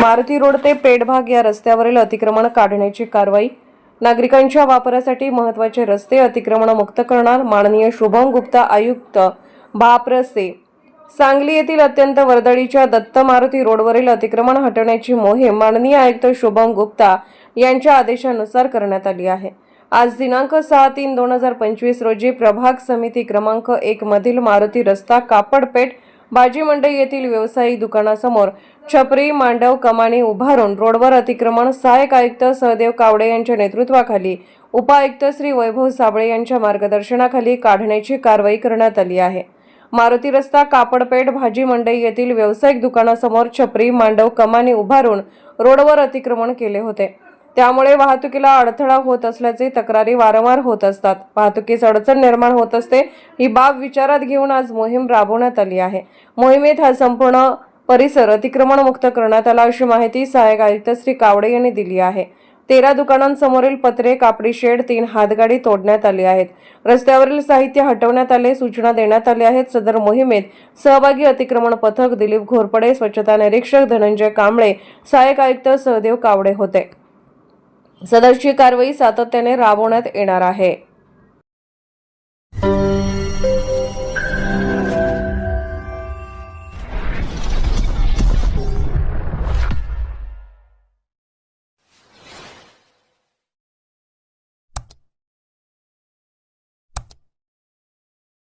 Maruti road ते पेडभाग या रस्त्यावरील अतिक्रमण काढण्याची कारवाई. नागरिकांच्या वापरासाठी महत्त्वाचे रस्ते अतिक्रमण मुक्त करणार माननीय शुभम गुप्ता आयुक्त भापरसे सांगली येथील अत्यंत वर्दळीच्या दत्त मारुती रोडवरील अतिक्रमण हटवण्याची मोहीम माननीय आयुक्त शुभम गुप्ता यांच्या आदेशानुसार करण्यात आली आहे. आज दिनांक सहा तीन दोन हजार पंचवीस रोजी प्रभाग समिती क्रमांक एक मधील मारुती रस्ता कापडपेठ भाजी मंडई येथील व्यावसायिक दुकानासमोर छपरी मांडव कमानी उभारून रोडवर अतिक्रमण सहाय्यक आयुक्त सहदेव कावडे यांच्या नेतृत्वाखाली उपायुक्त श्री वैभव साबळे यांच्या मार्गदर्शनाखाली काढण्याची कारवाई करण्यात आली आहे. मारुती रस्ता कापडपेठ भाजी मंडई येथील व्यावसायिक दुकानासमोर छपरी मांडव कमानी उभारून रोडवर अतिक्रमण केले होते. त्यामुळे वाहतुकीला अडथळा होत असल्याचे तक्रारी वारंवार होत असतात. वाहतुकीस अडचण निर्माण होत असते ही बाब विचारात घेऊन आज मोहीम राबवण्यात आली आहे. मोहिमेत हा संपूर्ण परिसर अतिक्रमणमुक्त करण्यात आला अशी माहिती सहाय्यक आयुक्त श्री कावडे यांनी दिली आहे. तेरा दुकानांसमोरील पत्रे कापडी शेड तीन हातगाडी तोडण्यात आली आहेत. रस्त्यावरील साहित्य हटवण्यात आले सूचना देण्यात आल्या आहेत. सदर मोहिमेत सहभागी अतिक्रमण पथक दिलीप घोरपडे स्वच्छता निरीक्षक धनंजय कांबळे सहाय्यक आयुक्त सहदेव कावडे होते. सदरची कारवाई सातत्याने राबवण्यात येणार आहे.